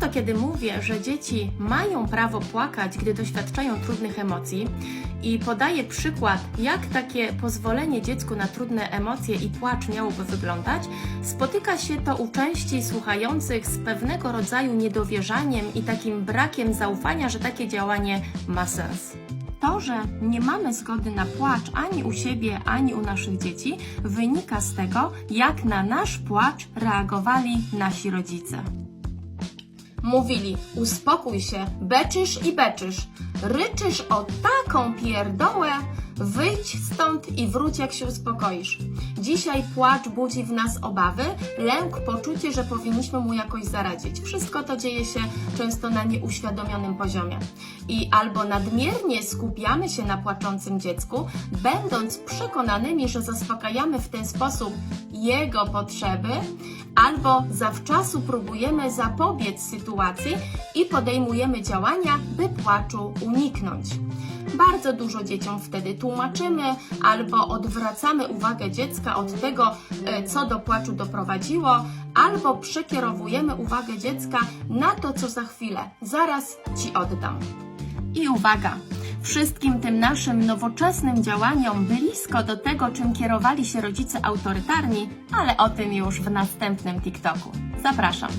Często, kiedy mówię, że dzieci mają prawo płakać, gdy doświadczają trudnych emocji, i podaję przykład, jak takie pozwolenie dziecku na trudne emocje i płacz miałoby wyglądać, spotyka się to u części słuchających z pewnego rodzaju niedowierzaniem i takim brakiem zaufania, że takie działanie ma sens. To, że nie mamy zgody na płacz ani u siebie, ani u naszych dzieci, wynika z tego, jak na nasz płacz reagowali nasi rodzice. Mówili, uspokój się, beczysz i beczysz, ryczysz o taką pierdołę, wyjdź stąd i wróć jak się uspokoisz. Dzisiaj płacz budzi w nas obawy, lęk, poczucie, że powinniśmy mu jakoś zaradzić. Wszystko to dzieje się często na nieuświadomionym poziomie. I albo nadmiernie skupiamy się na płaczącym dziecku, będąc przekonanymi, że zaspokajamy w ten sposób jego potrzeby, albo zawczasu próbujemy zapobiec sytuacji i podejmujemy działania, by płaczu uniknąć. Bardzo dużo dzieciom wtedy tłumaczymy albo odwracamy uwagę dziecka od tego, e, co do płaczu doprowadziło, albo przekierowujemy uwagę dziecka na to, co za chwilę. Zaraz ci oddam. I uwaga! Wszystkim tym naszym nowoczesnym działaniom blisko do tego, czym kierowali się rodzice autorytarni, ale o tym już w następnym TikToku. Zapraszam.